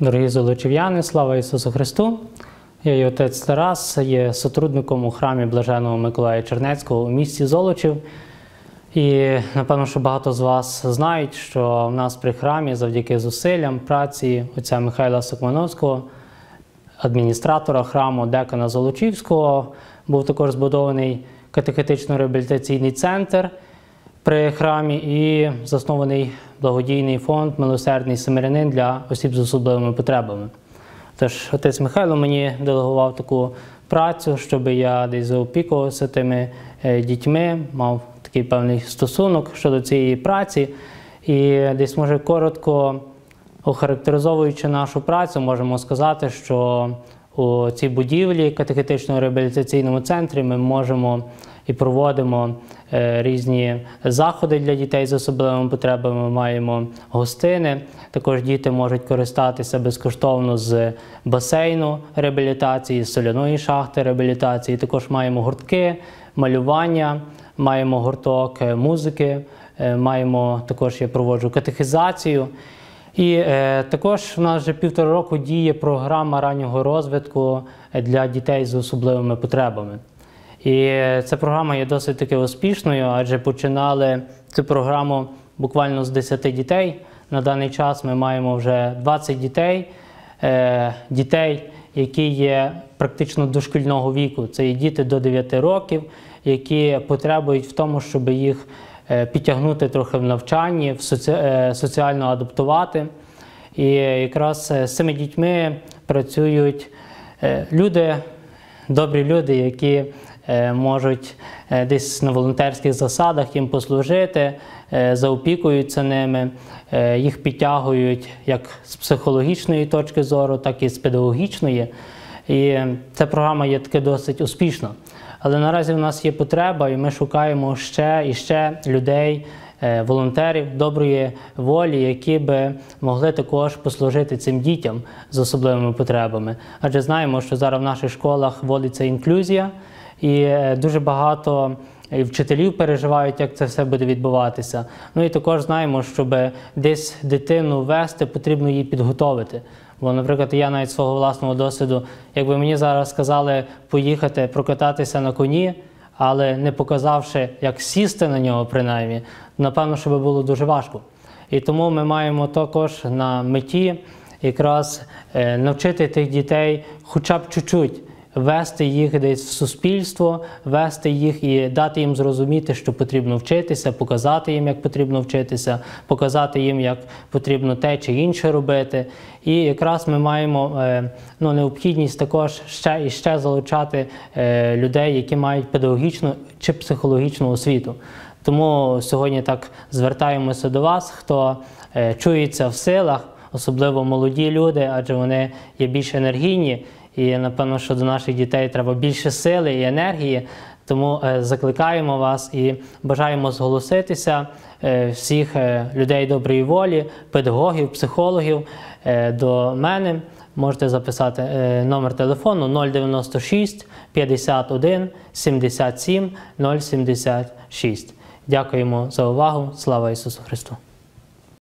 Дорогі золочів'яни, слава Ісусу Христу! Я є отець Тарас, є сотрудником у храмі Блаженого Миколая Чернецького у місті Золочів. І напевно, що багато з вас знають, що в нас при храмі завдяки зусиллям праці отця Михайла Сокмановського, адміністратора храму Декана Золочівського, був також збудований катехетично-реабілітаційний центр при храмі і заснований благодійний фонд Милосердний семирянин для осіб з особливими потребами. Тож отець Михайло мені делегував таку працю, щоб я десь заопікувався тими е, дітьми, мав такий певний стосунок щодо цієї праці. І десь, може, коротко охарактеризовуючи нашу працю, можемо сказати, що у цій будівлі катехетично реабілітаційному центрі ми можемо і проводимо е, різні заходи для дітей з особливими потребами. Ми маємо гостини. Також діти можуть користатися безкоштовно з басейну реабілітації, з соляної шахти реабілітації. Також маємо гуртки, малювання, маємо гурток е, музики, е, маємо також я проводжу катехізацію. І е, також в нас вже півтора року діє програма раннього розвитку для дітей з особливими потребами. І ця програма є досить таки успішною, адже починали цю програму буквально з 10 дітей. На даний час ми маємо вже 20 дітей, е, дітей, які є практично дошкільного віку. Це є діти до 9 років, які потребують в тому, щоб їх е, підтягнути трохи в навчанні, в е, соціально адаптувати. І якраз з цими дітьми працюють люди, добрі люди, які можуть е, десь на волонтерських засадах їм послужити, е, заопікуються ними, е, їх підтягують як з психологічної точки зору, так і з педагогічної. І ця програма є таки досить успішна. Але наразі в нас є потреба, і ми шукаємо ще і ще людей, е, волонтерів доброї волі, які би могли також послужити цим дітям з особливими потребами. Адже знаємо, що зараз в наших школах вводиться інклюзія, і е, дуже багато і вчителів переживають, як це все буде відбуватися. Ну і також знаємо, щоб десь дитину вести, потрібно її підготовити. Бо, наприклад, я навіть свого власного досвіду, якби мені зараз сказали поїхати прокататися на коні, але не показавши, як сісти на нього, принаймні, напевно, що би було дуже важко. І тому ми маємо також на меті якраз е, навчити тих дітей хоча б чуть-чуть вести їх десь в суспільство, вести їх і дати їм зрозуміти, що потрібно вчитися, показати їм, як потрібно вчитися, показати їм, як потрібно те чи інше робити. І якраз ми маємо е, ну, необхідність також ще і ще залучати е, людей, які мають педагогічну чи психологічну освіту. Тому сьогодні так звертаємося до вас, хто е, чується в силах, особливо молоді люди, адже вони є більш енергійні. І напевно, що до наших дітей треба більше сили і енергії. Тому е, закликаємо вас і бажаємо зголоситися е, всіх е, людей доброї волі, педагогів, психологів до мене. Можете записати номер телефону 096 51 77 076. Дякуємо за увагу. Слава Ісусу Христу!